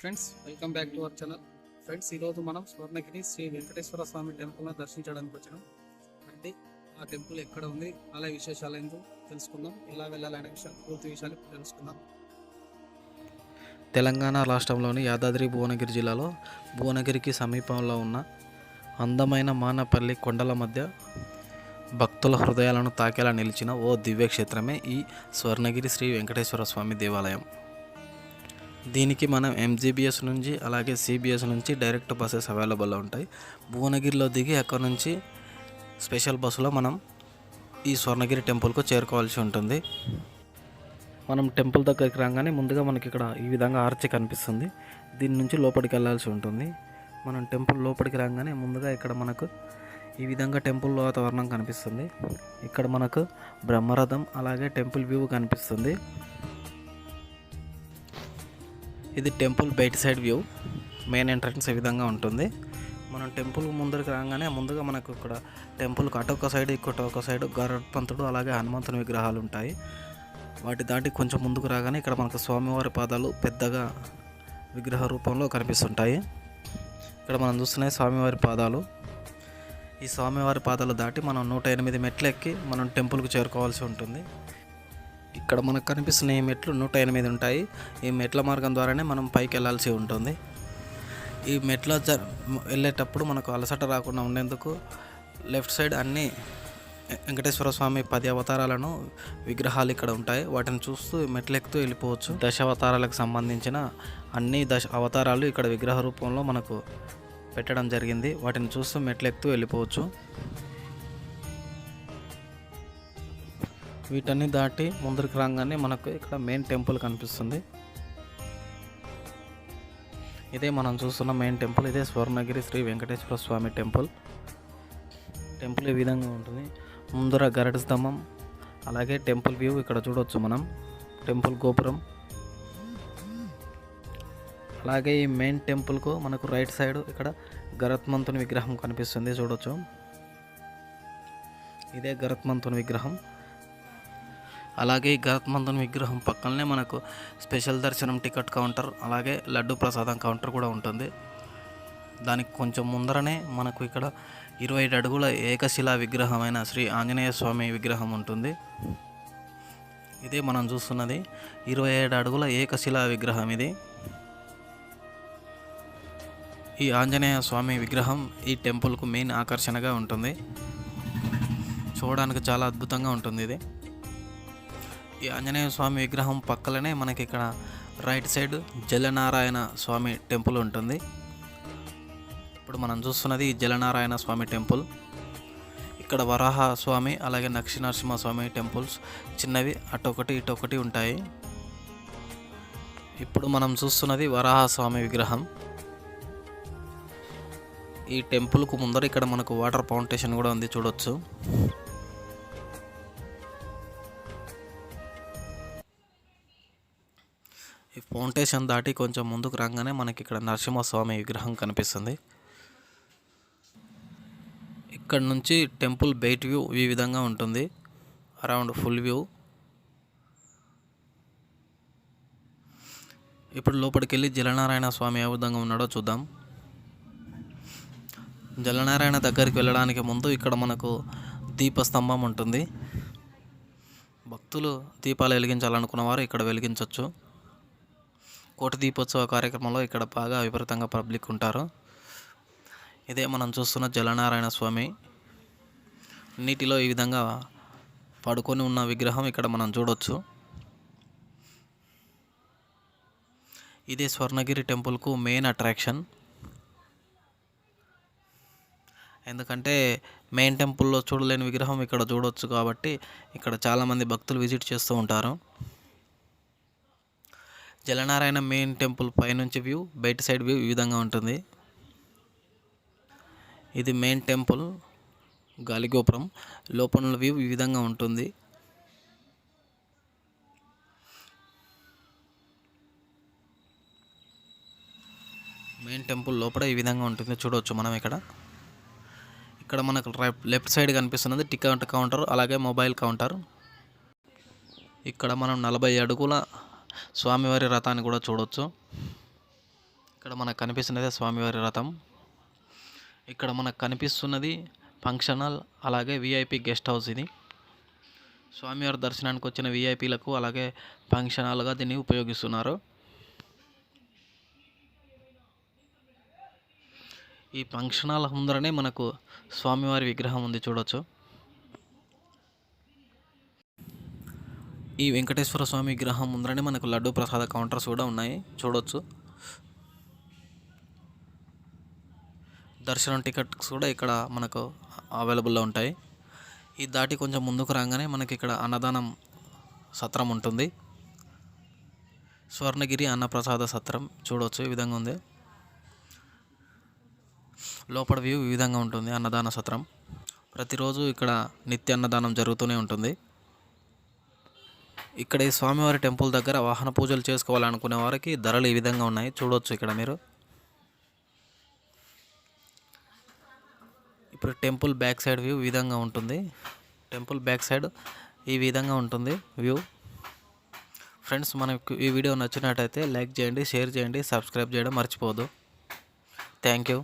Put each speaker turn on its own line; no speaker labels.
Friends welcome back to our channel friends ఈరోజు మనం స్వర్ణగిరి శ్రీ వెంకటేశ్వర స్వామి టెంపుల్ను దర్శించడానికి వచ్చినాం. అంటే ఆ టెంపుల్ ఎక్కడ ఉంది అలా విశేషాలు ఏంటో తెలుసుకుందాం. ఎలా వెళ్ళాలనే విషయం పూర్తి విషయాలు తెలుసుకుందాం.
తెలంగాణ రాష్ట్రంలోని యాదాద్రి భువనగిరి జిల్లాలో భువనగిరికి సమీపంలో ఉన్న అందమైన మానపల్లి కొండల మధ్య భక్తుల హృదయాలను తాకేలా నిలిచిన ఓ దివ్యక్షేత్రమే ఈ స్వర్ణగిరి శ్రీ వెంకటేశ్వర స్వామి దేవాలయం. దీనికి మనం ఎంజీబీఎస్ నుంచి అలాగే సిబిఎస్ నుంచి డైరెక్ట్ బస్సెస్ అవైలబుల్లో ఉంటాయి. భువనగిరిలో దిగి అక్కడ నుంచి స్పెషల్ బస్సులో మనం ఈ స్వర్ణగిరి టెంపుల్కు చేరుకోవాల్సి ఉంటుంది. మనం టెంపుల్ దగ్గరికి రాగానే ముందుగా మనకి ఇక్కడ ఈ విధంగా ఆర్చి కనిపిస్తుంది. దీని నుంచి లోపలికి వెళ్ళాల్సి ఉంటుంది. మనం టెంపుల్ లోపలికి రాగానే ముందుగా ఇక్కడ మనకు ఈ విధంగా టెంపుల్ వాతావరణం కనిపిస్తుంది. ఇక్కడ మనకు బ్రహ్మరథం అలాగే టెంపుల్ వ్యూ కనిపిస్తుంది. ఇది టెంపుల్ బయట సైడ్ వ్యూ మెయిన్ ఎంట్రన్స్ ఈ విధంగా ఉంటుంది. మనం టెంపుల్ ముందరికి రాగానే ముందుగా మనకు ఇక్కడ టెంపుల్కి అటొక సైడ్ ఇక్కడొక సైడ్ గరుత్మంతుడు అలాగే హనుమంతుని విగ్రహాలు ఉంటాయి. వాటి దాటి కొంచెం ముందుకు రాగానే ఇక్కడ మనకు స్వామివారి పాదాలు పెద్దగా విగ్రహ రూపంలో కనిపిస్తుంటాయి. ఇక్కడ మనం చూస్తున్నాయి స్వామివారి పాదాలు. ఈ స్వామివారి పాదాలు దాటి మనం నూట ఎనిమిది మెట్లు ఎక్కి మనం టెంపుల్కి చేరుకోవాల్సి ఉంటుంది. ఇక్కడ మనకు కనిపిస్తున్న ఈ మెట్లు నూట ఎనిమిది ఉంటాయి. ఈ మెట్ల మార్గం ద్వారానే మనం పైకి వెళ్ళాల్సి ఉంటుంది. ఈ మెట్ల జ వెళ్ళేటప్పుడు మనకు అలసట రాకుండా ఉండేందుకు లెఫ్ట్ సైడ్ అన్నీ వెంకటేశ్వర స్వామి పది అవతారాలను విగ్రహాలు ఇక్కడ ఉంటాయి. వాటిని చూస్తూ మెట్లెక్కుతూ వెళ్ళిపోవచ్చు. దశ అవతారాలకు సంబంధించిన అన్ని దశ అవతారాలు ఇక్కడ విగ్రహ రూపంలో మనకు పెట్టడం జరిగింది. వాటిని చూస్తూ మెట్లెక్కుతూ వెళ్ళిపోవచ్చు. వీటన్ని దాటి ముందరికి రాగానే మనకు ఇక్కడ మెయిన్ టెంపుల్ కనిపిస్తుంది. ఇదే మనం చూస్తున్న మెయిన్ టెంపుల్ ఇదే స్వర్ణగిరి శ్రీ వెంకటేశ్వర స్వామి టెంపుల్ టెంపుల్ ఈ విధంగా ఉంటుంది. ముందర గరడ స్తంభం అలాగే టెంపుల్ వ్యూ ఇక్కడ చూడవచ్చు మనం. టెంపుల్ గోపురం. అలాగే ఈ మెయిన్ టెంపుల్కు మనకు రైట్ సైడ్ ఇక్కడ గరత్మంతుని విగ్రహం కనిపిస్తుంది చూడొచ్చు. ఇదే గరత్మంతుని విగ్రహం. అలాగే ఈ గరత్మంతుని విగ్రహం పక్కనే మనకు స్పెషల్ దర్శనం టికెట్ కౌంటర్ అలాగే లడ్డు ప్రసాదం కౌంటర్ కూడా ఉంటుంది. దానికి కొంచెం ముందరనే మనకు ఇక్కడ ఇరవై అడుగుల ఏకశిలా విగ్రహమైన శ్రీ ఆంజనేయ స్వామి విగ్రహం ఉంటుంది. ఇదే మనం చూస్తున్నది. ఇరవై ఏడు అడుగుల ఏకశిలా విగ్రహం ఇది. ఈ ఆంజనేయ స్వామి విగ్రహం ఈ టెంపుల్కు మెయిన్ ఆకర్షణగా ఉంటుంది. చూడడానికి చాలా అద్భుతంగా ఉంటుంది ఇది. ఈ ఆంజనేయ స్వామి విగ్రహం పక్కలనే మనకి ఇక్కడ right side Jalanarayana Swamy temple ఉంటుంది. ఇప్పుడు మనం చూస్తున్నది ఈ జలనారాయణ స్వామి టెంపుల్. ఇక్కడ వరాహ స్వామి అలాగే నక్షినరసింహ స్వామి టెంపుల్స్ చిన్నవి అటొకటి ఇటొకటి ఉంటాయి. ఇప్పుడు మనం చూస్తున్నది వరాహ స్వామి విగ్రహం. ఈ టెంపుల్కు ముందర ఇక్కడ మనకు వాటర్ ఫౌంటేషన్ కూడా ఉంది చూడొచ్చు. ఫౌంటేషన్ దాటి కొంచెం ముందుకు రాగానే మనకి ఇక్కడ నరసింహస్వామి విగ్రహం కనిపిస్తుంది. ఇక్కడ నుంచి టెంపుల్ బయట వ్యూ ఈ విధంగా ఉంటుంది. Around full view. ఇప్పుడు లోపలికి వెళ్ళి జలనారాయణ స్వామి ఏ విధంగా ఉన్నాడో చూద్దాం. జలనారాయణ దగ్గరికి వెళ్ళడానికి ముందు ఇక్కడ మనకు దీపస్తంభం ఉంటుంది. భక్తులు దీపాలు వెలిగించాలనుకున్న వారు ఇక్కడ వెలిగించవచ్చు కోటి దీపోత్సవ కార్యక్రమంలో ఇక్కడ బాగా విపరీతంగా పబ్లిక్ ఉంటారు. ఇదే మనం చూస్తున్న జలనారాయణ స్వామి. నీటిలో ఈ విధంగా పడుకొని ఉన్న విగ్రహం ఇక్కడ మనం చూడొచ్చు. ఇదే స్వర్ణగిరి టెంపుల్కు మెయిన్ అట్రాక్షన్. ఎందుకంటే మెయిన్ టెంపుల్లో చూడలేని విగ్రహం ఇక్కడ చూడొచ్చు కాబట్టి ఇక్కడ చాలామంది భక్తులు విజిట్ చేస్తూ ఉంటారు. జలనారాయణ మెయిన్ టెంపుల్ పైనుంచి వ్యూ బయట సైడ్ వ్యూ ఈ విధంగా ఉంటుంది. ఇది మెయిన్ టెంపుల్ గాలిగోపురం లోపల వ్యూ ఈ విధంగా ఉంటుంది. మెయిన్ టెంపుల్ లోపల ఈ విధంగా ఉంటుంది. చూడవచ్చు మనం ఇక్కడ. ఇక్కడ మనకు లెఫ్ట్ సైడ్ కనిపిస్తున్నది టికెట్ కౌంటర్ అలాగే మొబైల్ కౌంటర్. ఇక్కడ మనం నలభై అడుగుల స్వామివారి రథాన్ని కూడా చూడవచ్చు ఇక్కడ మనకు కనిపిస్తున్నదే స్వామివారి రథం. ఇక్కడ మనకు కనిపిస్తున్నది ఫంక్షన్ హాల్ అలాగే విఐపి గెస్ట్ హౌస్ ఇది. స్వామివారి దర్శనానికి వచ్చిన విఐపీలకు అలాగే ఫంక్షన్ హాల్గా దీన్ని ఉపయోగిస్తున్నారు. ఈ ఫంక్షన్ హాల్ ముందరనే మనకు స్వామివారి విగ్రహం ఉంది చూడొచ్చు. ఈ వెంకటేశ్వర స్వామి విగ్రహం ముందరనే మనకు లడ్డు ప్రసాద కౌంటర్స్ కూడా ఉన్నాయి. చూడొచ్చు. దర్శనం టికెట్స్ కూడా ఇక్కడ మనకు అవైలబుల్లో ఉంటాయి. ఈ దాటి కొంచెం ముందుకు రాగానే మనకి ఇక్కడ అన్నదానం సత్రం ఉంటుంది. స్వర్ణగిరి అన్నప్రసాద సత్రం చూడవచ్చు ఈ విధంగా ఉంది. లోపల వ్యూ ఈ విధంగా ఉంటుంది అన్నదాన సత్రం. ప్రతిరోజు ఇక్కడ నిత్య అన్నదానం జరుగుతూనే ఉంటుంది. ఇక్కడ ఈ స్వామివారి టెంపుల్ దగ్గర వాహన పూజలు చేసుకోవాలనుకునే వారికి ధరలు ఈ విధంగా ఉన్నాయి. చూడవచ్చు ఇక్కడ మీరు. ఇప్పుడు టెంపుల్ బ్యాక్ సైడ్ వ్యూ ఈ విధంగా ఉంటుంది. టెంపుల్ బ్యాక్ సైడ్ ఈ విధంగా ఉంటుంది వ్యూ. ఫ్రెండ్స్ మనకు ఈ వీడియో నచ్చినట్టయితే లైక్ చేయండి షేర్ చేయండి సబ్స్క్రైబ్ చేయడం మర్చిపోదు థ్యాంక్ యూ.